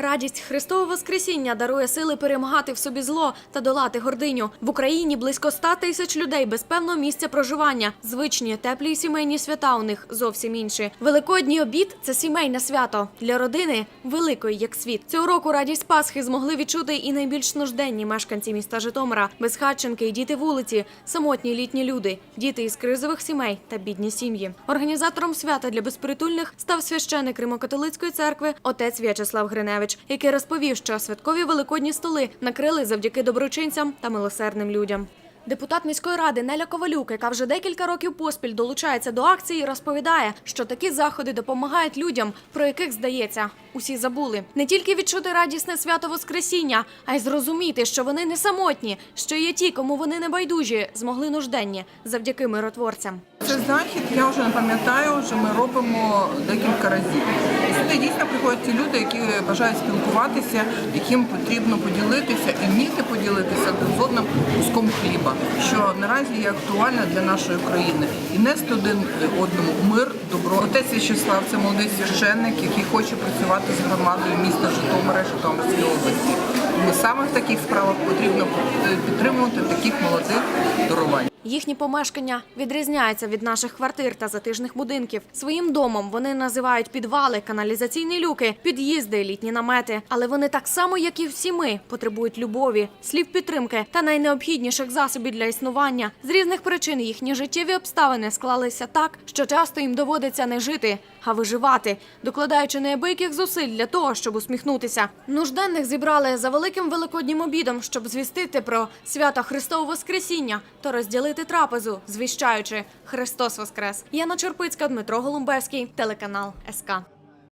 Радість Христового Воскресіння дарує сили перемагати в собі зло та долати гординю. В Україні близько 100 тисяч людей без певного місця проживання. Звичні, теплі сімейні свята у них зовсім інші. Великодній обід це сімейне свято для родини великої як світ. Цього року радість Пасхи змогли відчути і найбільш нужденні мешканці міста Житомира, безхатченки і діти вулиці, самотні літні люди, діти із кризових сімей та бідні сім'ї. Організатором свята для безпритульних став священик Римокатолицької церкви отець В'ячеслав Гриневич, який розповів, що святкові великодні столи накрили завдяки доброчинцям та милосердним людям. Депутат міської ради Неля Ковалюк, яка вже декілька років поспіль долучається до акції, розповідає, що такі заходи допомагають людям, про яких здається, усі забули. Не тільки відчути радісне свято Воскресіння, а й зрозуміти, що вони не самотні, що є ті, кому вони не байдужі, змогли нужденні завдяки миротворцям. Цей захід я вже не пам'ятаю, що ми робимо декілька разів. І сюди дійсно приходять ті люди, які бажають спілкуватися, яким потрібно поділитися і вміти поділитися з одним куском хліба, що наразі є актуальна для нашої країни. І нести один одному мир, добро. Отець В'ячеслав – це молодий священник, який хоче працювати з громадою міста Житомира, Житомирської області. І саме в таких справах потрібно підтримувати таких молодих дарувань. Їхні помешкання відрізняються від наших квартир та затишних будинків. Своїм домом вони називають підвали, каналізаційні люки, під'їзди, літні намети. Але вони так само, як і всі ми, потребують любові, слів підтримки та найнеобхідніших засобів для існування. З різних причин їхні життєві обставини склалися так, що часто їм доводиться не жити, а виживати, докладаючи неабияких зусиль для того, щоб усміхнутися. Нужденних зібрали за великим великоднім обідом, щоб звістити про свято Христового Воскресіння та розділити трапезу, звіщаючи Христос Воскрес. Яна Черпицька, Дмитро Голумбевський, телеканал СК.